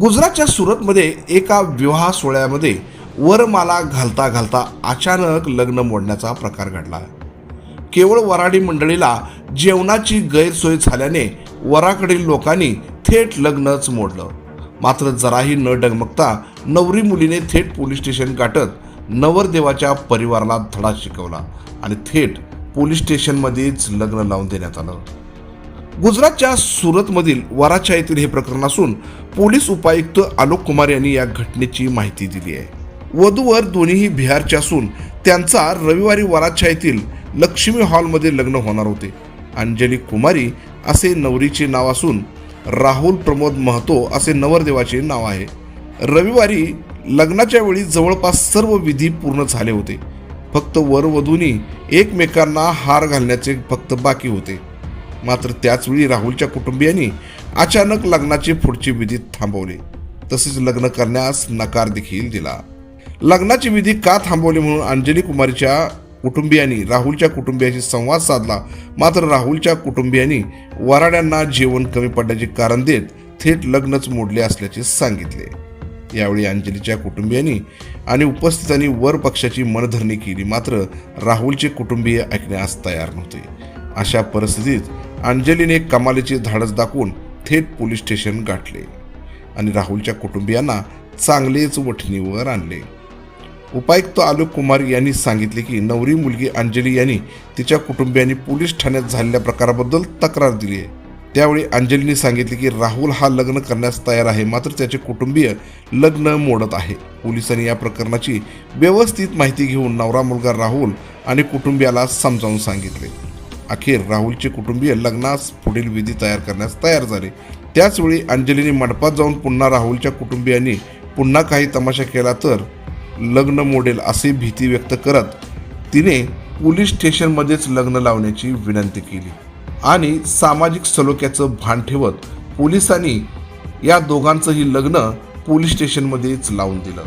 गुजरातच्या सुरतमध्ये एका विवाह सोहळ्यामध्ये वरमाला घालता घालता अचानक लग्न मोडण्याचा प्रकार घडला. केवळ वराडी मंडळीला जेवणाची गैरसोय झाल्याने वराकडील लोकांनी थेट लग्नच मोडलं. मात्र जराही न डगमगता नवरी मुलीने थेट पोलीस स्टेशन गाठत नवरदेवाच्या परिवाराला धडा शिकवला आणि थेट पोलीस स्टेशनमध्येच लग्न लावून देण्यात आलं. गुजरातच्या सुरतमधील वराच्या येथील हे प्रकरण असून पोलीस उपायुक्त आलोक कुमार यांनी या घटनेची माहिती दिली आहे. वधूवर दोन्हीही बिहारचे असून त्यांचा रविवारी वराच्या येथील लक्ष्मी हॉलमध्ये लग्न होणार होते. अंजली कुमारी असे नवरीचे नाव असून राहुल प्रमोद महतो असे नवरदेवाचे नाव आहे. रविवारी लग्नाच्या वेळी जवळपास सर्व विधी पूर्ण झाले होते. फक्त वरवधूंनी एकमेकांना हार घालण्याचे फक्त बाकी होते. मात्र त्याचवेळी राहुलच्या कुटुंबियांनी अचानक लग्नाची पुढची विधी थांबवले. तसेच लग्न करण्यास नकार देखील दिला. लग्नाची विधी का थांबवली म्हणून अंजली कुमारीच्या कुटुंबियांनी राहुलच्या कुटुंबियाशी संवाद साधला. मात्र राहुलच्या कुटुंबियांनी वराड्यांना जेवण कमी पडण्याचे कारण देत थेट लग्नच मोडले असल्याचे सांगितले. यावेळी अंजलीच्या कुटुंबियांनी आणि उपस्थितांनी वर पक्षाची मनधरणी केली. मात्र राहुलचे कुटुंबीय ऐकण्यास तयार नव्हते. अशा परिस्थितीत अंजलीने कमालीची धाडस दाखवून थेट पोलीस स्टेशन गाठले आणि राहुलच्या कुटुंबियांना चांगलेच वठणीवर आणले. उपायुक्त आलोक कुमार यांनी सांगितले की नवरी मुलगी अंजली यांनी तिच्या कुटुंबियांनी पोलीस ठाण्यात झालेल्या प्रकाराबद्दल तक्रार दिली आहे. त्यावेळी अंजलीने सांगितले की राहुल हा लग्न करण्यास तयार आहे मात्र त्याचे कुटुंबीय लग्न मोडत आहे. पोलिसांनी या प्रकरणाची व्यवस्थित माहिती घेऊन नवरा मुलगा राहुल आणि कुटुंबियाला समजावून सांगितले. अखेर राहुलचे कुटुंबीय लग्नास पुढील विधी तयार करण्यास तयार झाले. त्याचवेळी अंजलीने मंडपात जाऊन पुन्हा राहुलच्या कुटुंबियांनी पुन्हा काही तमाशा केला तर लग्न मोडेल अशी भीती व्यक्त करत तिने पोलीस स्टेशनमध्येच लग्न लावण्याची विनंती केली. आणि सामाजिक सलोख्याचं भान ठेवत पोलिसांनी या दोघांचंही लग्न पोलीस स्टेशनमध्येच लावून दिलं.